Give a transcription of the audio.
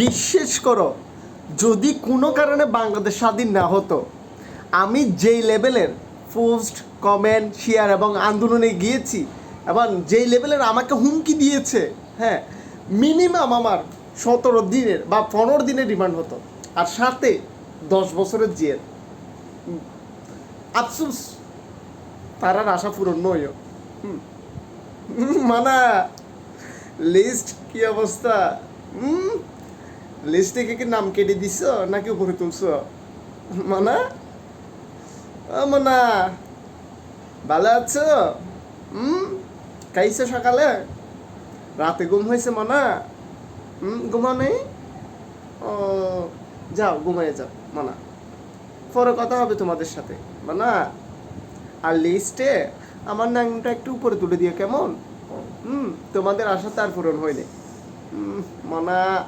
বিশ্বাস করো, যদি কোনো কারণে বাংলাদেশ স্বাধীন না হতো, আমি যেই লেভেলের পোস্ট, কমেন্ট, শেয়ার এবং আন্দোলনে গিয়েছি, এবং যেই লেভেলের আমাকে হুমকি দিয়েছে হ্যাঁ মিনিমাম আমার সতেরো দিনের বা পনেরো দিনের রিমান্ড হতো। আর সাথে দশ বছরের জেল। আফসুস, তার আর আশা পূরণ নয় মানা লিস্ট কি অবস্থা? লিস্ট থেকে কি নাম কেটে দিছ নাকি উপরে তুলছ? মানা? ও মানা। ভালো আছো? হুম খাইছো সকালে? রাতে ঘুম হয়েছে মানা? হুম ঘুমা নেই? ও, যাও ঘুমায় যাও, মানা। পরে কথা হবে তোমাদের সাথে, মানা। আর লিস্টে আমার নামটা একটু উপরে তুলে দিও কেমন? হুম তোমাদের আশা তার পূরণ হয়নি। মানা।